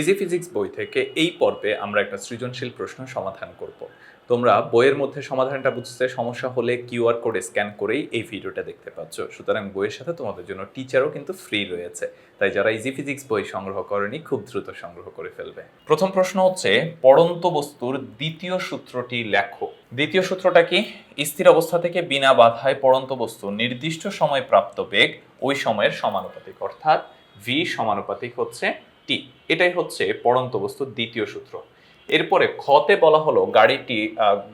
Easy physics বই থেকে এই পর্বে আমরা একটা সৃজনশীল প্রশ্ন সমাধান করব। তোমরা বইয়ের মধ্যে সমাধানটা বুঝতে সমস্যা হলে কিউআর কোড স্ক্যান করেই এই ভিডিওটা দেখতে পাচ্ছ। সুতরাং বইয়ের সাথে তোমাদের জন্য টিচারও কিন্তু ফ্রি রয়েছে। তাই যারা ইজি ফিজিক্স বই সংগ্রহ করেনি, খুব দ্রুত সংগ্রহ করে ফেলবে। প্রথম প্রশ্ন হচ্ছে, পড়ন্ত বস্তুর দ্বিতীয় সূত্রটি লেখো। দ্বিতীয় সূত্রটা কি? স্থির অবস্থা থেকে বিনা বাধায় পড়ন্ত বস্তু নির্দিষ্ট সময় প্রাপ্ত বেগ ওই সময়ের সমানুপাতিক। অর্থাৎ ভি সমানুপাতিক হচ্ছে টি, এটাই হচ্ছে পড়ন্ত বস্তুর দ্বিতীয় সূত্র। এরপরে খতে বলা হলো গাড়িটি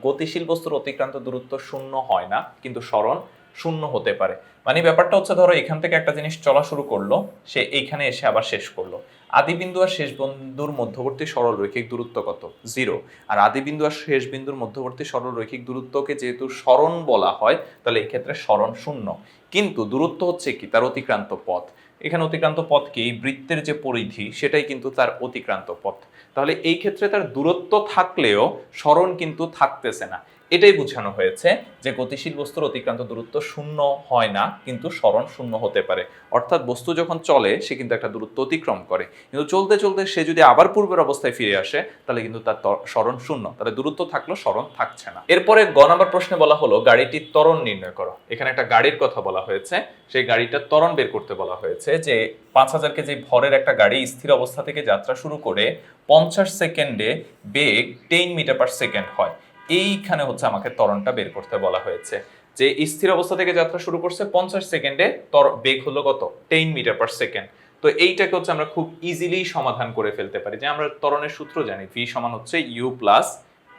গতিশীল বস্তুর অতিক্রান্ত দূরত্ব শূন্য হয় না, কিন্তু স্মরণ শূন্য হতে পারে। মানে ব্যাপারটা হচ্ছে, ধরো এখান থেকে একটা জিনিস চলা শুরু করল, সে এইখানে এসে আবার শেষ করল। আদি বিন্দু আর শেষ বিন্দুর মধ্যবর্তী সরল রৈখিক দূরত্ব কত? জিরো। আর আদি বিন্দু আর শেষ বিন্দুর মধ্যবর্তী সরল রৈখিক দূরত্বকে যেহেতু স্মরণ বলা হয়, তাহলে এক্ষেত্রে ক্ষেত্রে স্মরণ শূন্য। কিন্তু দূরত্ব হচ্ছে কি? তার অতিক্রান্ত পথ। এখানে অতিক্রান্ত পথ কি? এই বৃত্তের যে পরিধি, সেটাই কিন্তু তার অতিক্রান্ত পথ। তাহলে এই ক্ষেত্রে তার দূরত্ব থাকলেও স্মরণ কিন্তু থাকতেছে না। এটাই বোঝানো হয়েছে যে গতিশীল বস্তুর অতিক্রান্ত দূরত্ব শূন্য হয় না, কিন্তু স্মরণ শূন্য হতে পারে। অর্থাৎ বস্তু যখন চলে, সে কিন্তু একটা দূরত্ব অতিক্রম করে। কিন্তু চলতে চলতে সে যদি আবার পূর্বের অবস্থায় ফিরে আসে, তাহলে কিন্তু তার স্মরণ শূন্য। তাহলে দূরত্ব থাকলেও স্মরণ থাকছে না। এরপরে গ নাম্বার প্রশ্নে বলা হলো, গাড়িটির ত্বরণ নির্ণয় করো। এখানে একটা গাড়ির কথা বলা হয়েছে। সেই গাড়িটার ত্বরণ বের করতে বলা হয়েছে যে পাঁচ হাজার কেজি ভরের একটা গাড়ি স্থির অবস্থা থেকে যাত্রা শুরু করে পঞ্চাশ সেকেন্ডে বেগ টেন মিটার পার সেকেন্ড হয়। এইখানে হচ্ছে আমাকে ত্বরণটা বের করতে বলা হয়েছে। যে স্থির অবস্থা থেকে যাত্রা শুরু করছে পঞ্চাশ সেকেন্ডে তর বেগ হলো কত? Ten metre per second. তো এইটাকে হচ্ছে আমরা খুব ইজিলি সমাধান করে ফেলতে পারি। যে আমরা ত্বরণের সূত্র জানি ভি সমান হচ্ছে ইউ প্লাস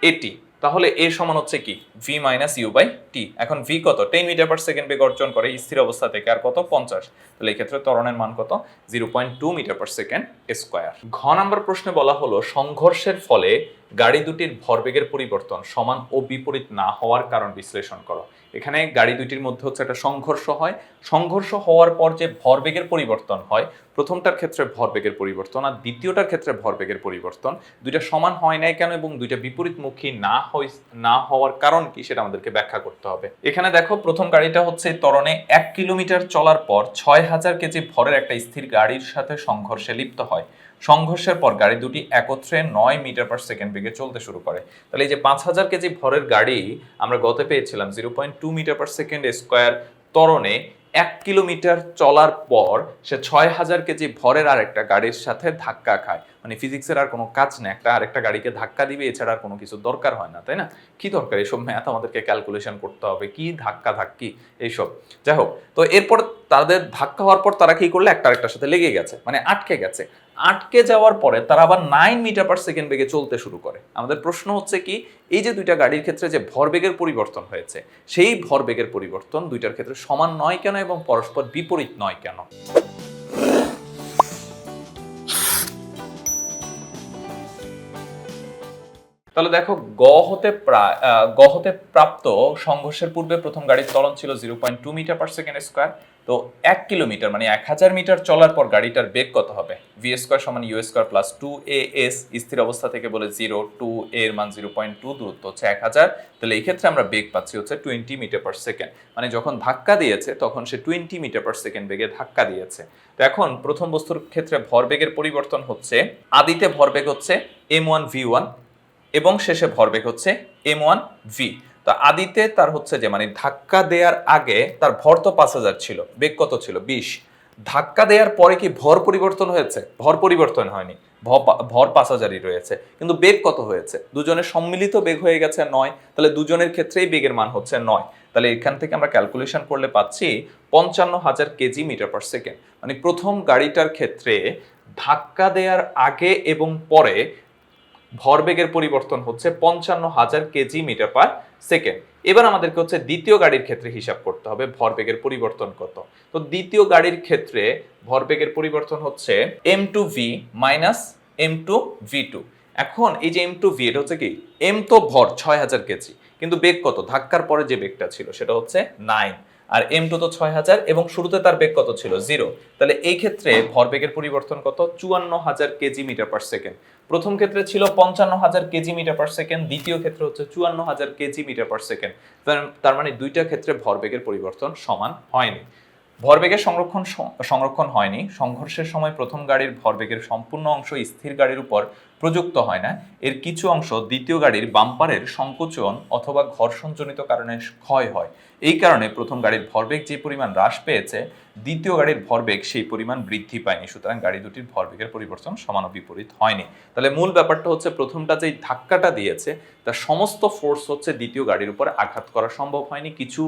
এটি তাহলে এর সমান হচ্ছে কি? V minus U by T এখন ভি কত? টেন মিটার পার সেকেন্ড বেগ অর্জন করে স্থির অবস্থা থেকে আর কত? পঞ্চাশ। তাহলে এই ক্ষেত্রে ত্বরণের মান কত? Zero point two metre per second square ঘ নাম্বার প্রশ্নে বলা হলো, সংঘর্ষের ফলে গাড়ি দুটির ভরবেগের পরিবর্তন সমান ও বিপরীত না হওয়ার কারণ বিশ্লেষণ করো। এখানে গাড়ি দুইটির মধ্যে হচ্ছে একটা সংঘর্ষ হয়। সংঘর্ষ হওয়ার পর যে ভরবেগের পরিবর্তন হয়, প্রথমটার ক্ষেত্রে ভরবেগের পরিবর্তন আর দ্বিতীয়টার ক্ষেত্রে ভরবেগের পরিবর্তন। দুইটা সমান হয় নাই কেন এবং দুইটা বিপরীতমুখী না হয় না হওয়ার কারণ কি সেটা আমাদেরকে ব্যাখ্যা করতে হবে। এখানে দেখো প্রথম গাড়িটা হচ্ছে ত্বরণে এক কিলোমিটার চলার পর ছয় হাজার কেজি ভরের একটা স্থির গাড়ির সাথে সংঘর্ষে লিপ্ত হয়। সংঘর্ষের পর গাড়ি দুটি একত্রে নয় মিটার পার সেকেন্ড বেগে চলতে শুরু করে। তাহলে এই যে পাঁচ হাজার কেজি ভরের গাড়ি আমরা গত পেয়েছিলাম zero point two metre per second square ত্বরণে এক কিলোমিটার চলার পর সে ছয় হাজার কেজি ভরের আর একটা গাড়ির সাথে ধাক্কা খায়। মানে ফিজিক্সের আর কোনো কাজ নেই। একটা আরেকটা গাড়িকে ধাক্কা দিবে, এছাড়া আর কোনো কিছু দরকার হয় না, তাই না? কি দরকার এইসব ম্যাথ আমাদেরকে ক্যালকুলেশন করতে হবে? কি ধাক্কা ধাক্কি এইসব? যাই হোক, তো এরপর তাদের ধাক্কা হওয়ার পর তারা কি করলে? একটা আরেকটার সাথে লেগে গেছে মানে আটকে গেছে। আটকে যাওয়ার পরে তারা আবার নাইন মিটার পার সেকেন্ড বেগে চলতে শুরু করে। আমাদের প্রশ্ন হচ্ছে কি, এই যে দুইটা গাড়ির ক্ষেত্রে যে ভরবেগের পরিবর্তন হয়েছে, সেই ভরবেগের পরিবর্তন দুইটার ক্ষেত্রে সমান নয় কেন এবং পরস্পর বিপরীত নয় কেন? তাহলে দেখো, গ হতে প্রায় গ হতে প্রাপ্ত সংঘর্ষের পূর্বে প্রথম গাড়ির ত্বরণ ছিল zero point two metre per second square তো এক কিলোমিটার মানে এক হাজার মিটার চলার পর গাড়িটার বেগ কত হবে? ভি স্কোয়ার সমান U square plus two A S স্থির অবস্থা থেকে বলে জিরো টু এর মান জিরো পয়েন্ট টু দূরত্ব হচ্ছে এক হাজার। তাহলে এই ক্ষেত্রে আমরা বেগ পাচ্ছি হচ্ছে টোয়েন্টি মিটার পার সেকেন্ড মানে যখন ধাক্কা দিয়েছে, তখন সে টোয়েন্টি মিটার পার সেকেন্ড বেগে ধাক্কা দিয়েছে। তো এখন প্রথম বস্তুর ক্ষেত্রে ভরবেগের পরিবর্তন হচ্ছে, আদিতে ভরবেগ হচ্ছে এম ওয়ান ভি ওয়ান এবং শেষে ভরবেগ হচ্ছে এম ওয়ান ভি তো আদিতে তার হচ্ছে যে মানে ধাক্কা দেওয়ার আগে তার ভর তো পাঁচ হাজার ছিল, বেগ কত ছিল? বিশ। ধাক্কা দেওয়ার পরে কি ভর পরিবর্তন হয়েছে? ভর পরিবর্তন হয়নি ভর পাঁচ হাজারই রয়েছে। কিন্তু বেগ কত হয়েছে? দুজনের সম্মিলিত বেগ হয়ে গেছে নয়, তাহলে দুজনের ক্ষেত্রেই বেগের মান হচ্ছে নয়। তাহলে এখান থেকে আমরা ক্যালকুলেশন করলে পাচ্ছি পঞ্চান্ন হাজার কেজি মিটার পার সেকেন্ড। মানে প্রথম গাড়িটার ক্ষেত্রে ধাক্কা দেওয়ার আগে এবং পরে ভরবেগের পরিবর্তন হচ্ছে পঞ্চান্ন হাজার কেজি মিটার পার সেকেন্ড এবার আমাদেরকে হচ্ছে দ্বিতীয় গাড়ির ক্ষেত্রে হিসাব করতে হবে, ভরবেগের পরিবর্তন কত। তো দ্বিতীয় গাড়ির ক্ষেত্রে ভরবেগের পরিবর্তন হচ্ছে M two V minus M two V two এখন এই যে এম টু ভি এটা হচ্ছে কি? এম তো ভর ছয় হাজার কেজি, কিন্তু বেগ কত? ধাক্কার পরে যে বেগটা ছিল, সেটা হচ্ছে নাইন আর এম টু তো ছয় হাজার এবং শুরুতে তার বেগ কত ছিল? জিরো। তাহলে এই ক্ষেত্রে ভরবেগের পরিবর্তন কত? চুয়ান্ন হাজার কেজি মিটার পার সেকেন্ড। প্রথম ক্ষেত্রে ছিল পঞ্চান্ন হাজার কেজি মিটার পার সেকেন্ড, দ্বিতীয় ক্ষেত্রে হচ্ছে চুয়ান্ন হাজার কেজি মিটার পার সেকেন্ড। তার- মানে দুইটা ক্ষেত্রে ভরবেগের পরিবর্তন সমান হয়নি। ভরবেগের সংরক্ষণ সংরক্ষণ হয়নি। সংঘর্ষের সময় প্রথম গাড়ির ভরবেগের সম্পূর্ণ অংশ স্থির গাড়ির উপর প্রযুক্ত হয় না, এর কিছু অংশ দ্বিতীয় গাড়ির বাম্পারের সংকোচন অথবা ঘর্ষণজনিত কারণে ক্ষয় হয়। এই কারণে প্রথম গাড়ির ভরবেগ যে পরিমাণ হ্রাস পেয়েছে, দ্বিতীয় গাড়ির ভরবেগ সেই পরিমাণ বৃদ্ধি পায়নি, সুতরাং গাড়ি দুটির ভরবেগের পরিবর্তন সমান বিপরীত হয়নি। তাহলে মূল ব্যাপারটা হচ্ছে প্রথমটা যেই ধাক্কাটা দিয়েছে তার সমস্ত ফোর্স হচ্ছে দ্বিতীয় গাড়ির উপরে আঘাত করা সম্ভব হয়নি। কিছু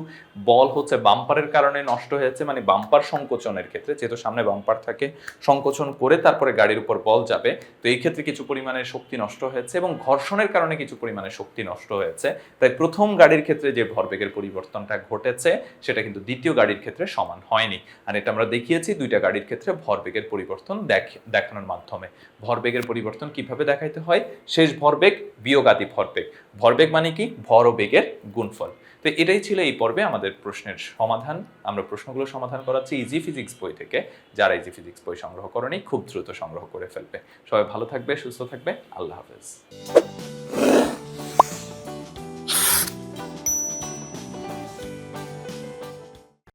বল হচ্ছে বাম্পারের কারণে নষ্ট হয়েছে মানে বাম্পার সংকোচনের ক্ষেত্রে, যেহেতু সামনে বাম্পার থাকে, সংকোচন করে তারপরে গাড়ির উপর বল যাবে, তো এই ক্ষেত্রে কিছু পরিমাণে শক্তি নষ্ট হয়েছে এবং ঘর্ষণের কারণে কিছু পরিমাণে শক্তি নষ্ট হয়েছে। তাই প্রথম গাড়ির ক্ষেত্রে যে ভরবেগের পরিবর্তনটা ঘটেছে, সেটা কিন্তু দ্বিতীয় গাড়ির ক্ষেত্রে সমান হয়নি। আর এটা আমরা দেখিয়েছি, দুইটা গাড়ির ক্ষেত্রে ভরবেগের পরিবর্তন দেখ- দেখানোর মাধ্যমে। ভরবেগের পরিবর্তন কীভাবে দেখাইতে হয়? শেষ ভরবেগ বিয়োগাদি ভরবেগ। ভরবেগ মানে কি? ভর বেগের গুণফল। তো এটাই ছিল এই পর্বে আমাদের প্রশ্নের সমাধান। আমরা প্রশ্নগুলো সমাধান করাচ্ছি ইজি ফিজিক্স বই থেকে। যারা ইজি ফিজিক্স বই সংগ্রহ করেনি, খুব দ্রুত সংগ্রহ করে ফেলবে। সবাই ভালো থাকবে, সুস্থ থাকবে। আল্লাহ হাফেজ।